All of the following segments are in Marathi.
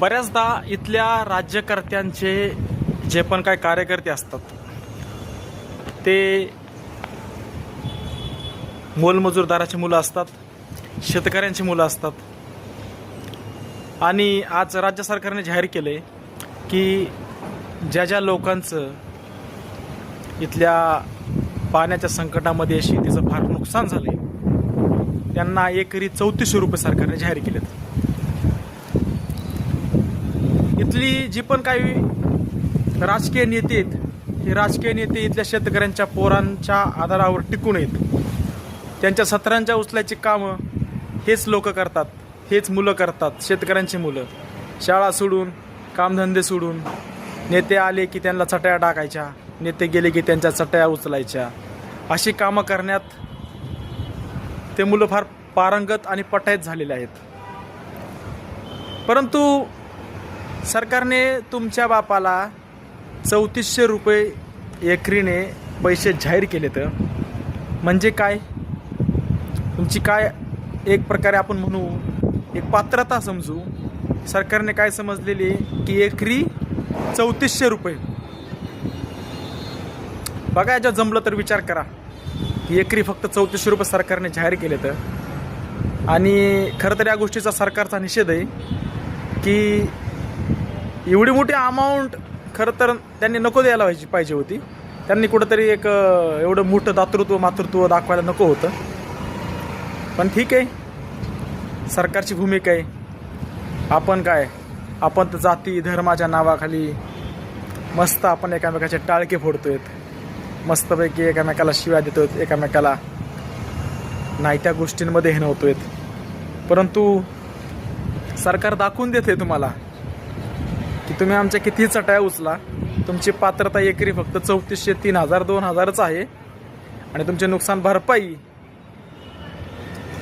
बऱ्याचदा इथल्या राज्यकर्त्यांचे जे पण काय कार्यकर्ते असतात ते मोलमजूरदाराची मुलं असतात शेतकऱ्यांची मुलं असतात. आणि आज राज्य सरकारने जाहीर केले की ज्या ज्या लोकांचं इथल्या पाण्याच्या संकटामध्ये शेतीचं फार नुकसान झालं आहे त्यांना एकरी चौतीसशे रुपये सरकारने जाहीर केलेत. इथली जी पण काही राजकीय नेते आहेत हे राजकीय नेते इथल्या शेतकऱ्यांच्या पोरांच्या आधारावर टिकून आहेत. त्यांच्या सत्रांच्या उचलायची कामं हेच लोक करतात हेच मुलं करतात शेतकऱ्यांची मुलं. शाळा सोडून कामधंदे सोडून नेते आले की त्यांना चटया टाकायच्या नेते गेले की त्यांच्या चटया उचलायच्या. अशी कामं करण्यात ते मुलं फार पारंगत आणि पटायत झालेले आहेत. परंतु सरकारने तुमच्या बापाला चौतीसशे रुपये एकरीने पैसे जाहीर केले तर म्हणजे काय? तुमची काय एक प्रकारे आपण म्हणू एक पात्रता समजू? सरकारने काय समजलेली? की एकरी चौतीसशे रुपये. बघा याच्या जमलं तर विचार करा. की एकरी फक्त चौतीसशे रुपये सरकारने जाहीर केले तर आणि खरं तर या गोष्टीचा सरकारचा निषेध आहे की एवढी मोठी अमाऊंट खरं तर त्यांनी नको द्यायला पाहिजे पाहिजे होती. त्यांनी कुठंतरी एक एवढं मोठं दातृत्व मातृत्व दाखवायला नको होतं. पण ठीक आहे. सरकारची भूमिका आहे. आपण काय? आपण तर जाती धर्माच्या नावाखाली मस्त आपण एकामेकाचे टाळके फोडतोय मस्तपैकी एकामेकाला शिव्या देतोय एकामेकाला नाही त्या गोष्टींमध्ये हे नव्हतोय परंतु सरकार दाखवून देते तुम्हाला. की तुम्ही आमच्या किती चटाया उचला? तुमची पात्रता एकरी फक्त चौतीसशे तीन हजार दोन हजारच आहे. आणि तुमचे नुकसान भरपाई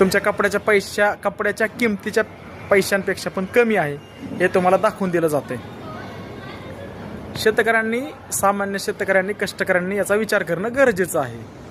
तुमच्या कपड्याच्या पैशा कपड्याच्या किमतीच्या पैशांपेक्षा पण कमी आहे. हे तुम्हाला दाखवून दिलं जाते शेतकऱ्यांनी सामान्य शेतकऱ्यांनी कष्टकऱ्यांनी याचा विचार करणं गरजेचं आहे.